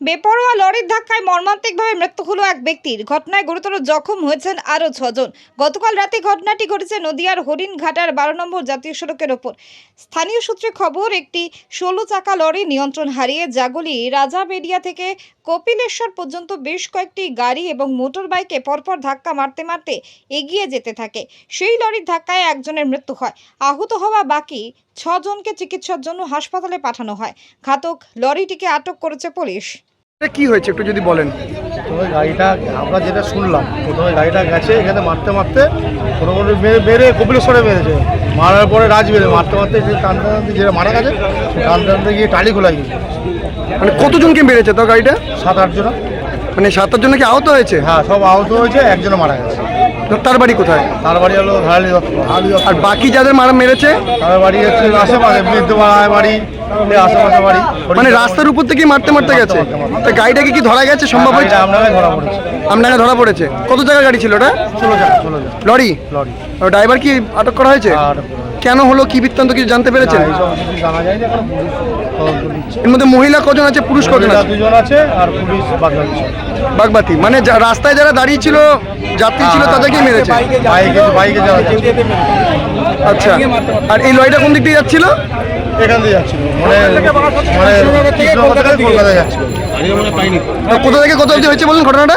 বেপরোয়া লরির ধাক্কায় মর্মান্তিকভাবে মৃত্যু হলো এক ব্যক্তির। ঘটনায় গুরুতর জখম হয়েছেন আরও ছজন। গতকাল রাতে ঘটনাটি ঘটেছে নদিয়ার হরিণঘাটার বারো নম্বর জাতীয় সড়কের ওপর। স্থানীয় সূত্রে খবর, একটি ষোলো চাকা লরি নিয়ন্ত্রণ হারিয়ে জাগলি রাজাবেরিয়া থেকে কপিলেশ্বর পর্যন্ত বেশ কয়েকটি গাড়ি এবং মোটর বাইকে পরপর ধাক্কা মারতে মারতে এগিয়ে যেতে থাকে। সেই লরির ধাক্কায় একজনের মৃত্যু হয়। আহত হওয়া বাকি ছজনকে চিকিৎসার জন্য হাসপাতালে পাঠানো হয়। ঘাতক লরিটিকে আটক করেছে পুলিশ। কি হয়েছে একটু যদি বলেন? প্রথমে গাড়িটা আমরা যেটা শুনলাম প্রথমে গাড়িটা গেছে এখানে মারতে মারতে কোনো মেরে মেরে কপিলেশ্বরে মেরেছে। মারার পরে রাজ বেড়ে মারতে মারতে যে টানতে টানতে যেটা মারা গেছে টানতে টানতে গিয়ে টালি খোলা গিয়েছে মানে কতজনকে মেরেছে তো গাড়িটা? সাত আটজন মানে সাত আটজন কি আহত হয়েছে? হ্যাঁ সব আহত হয়েছে একজনও মারা গেছে। তার বাড়ি কোথায়? তার বাড়ি হলো ধারালি দত্ত। আর বাকি যাদের মারা মেরেছে? তার বাড়ি হচ্ছে আশেপাশে বৃদ্ধ বাড়ি এই আশেপাশে বাড়ি। মানে রাস্তার উপর থেকে মারতে মারতে গেছে? তা গাড়িটাকে কি ধরা গেছে সম্ভব হয়েছে? আপনাকে ধরা পড়েছে। আপনাকে ধরা পড়েছে। কত জায়গায় গাড়ি ছিল ওটা? ষোলো জায়গা ষোলো জায়গা। লরি? লরি। ড্রাইভার কি আটক করা হয়েছে? আর কেন হলো? কি বৃত্তান্ত কিছু জানতে পেরেছেন? জানা যায় এখন পুলিশ তদন্ত দিচ্ছে। এর মধ্যে মহিলা কজন আছে পুরুষ কজন আছে? দুজন আছে আর পুলিশ বাগবাতি। মানে যা- রাস্তায় যারা দাঁড়িয়ে ছিল যাত্রী ছিল তাদেরকেই মেরেছে? বাইকে বাইকে যাওয়া যাচ্ছে আচ্ছা। আর এই লরিটা কোন দিক দিয়ে যাচ্ছিল? এখান দিয়ে যাচ্ছিল। মানে মানে কলকাতা যাচ্ছিল। আর কোথা থেকে কত অবধি হয়েছে বলুন ঘটনাটা?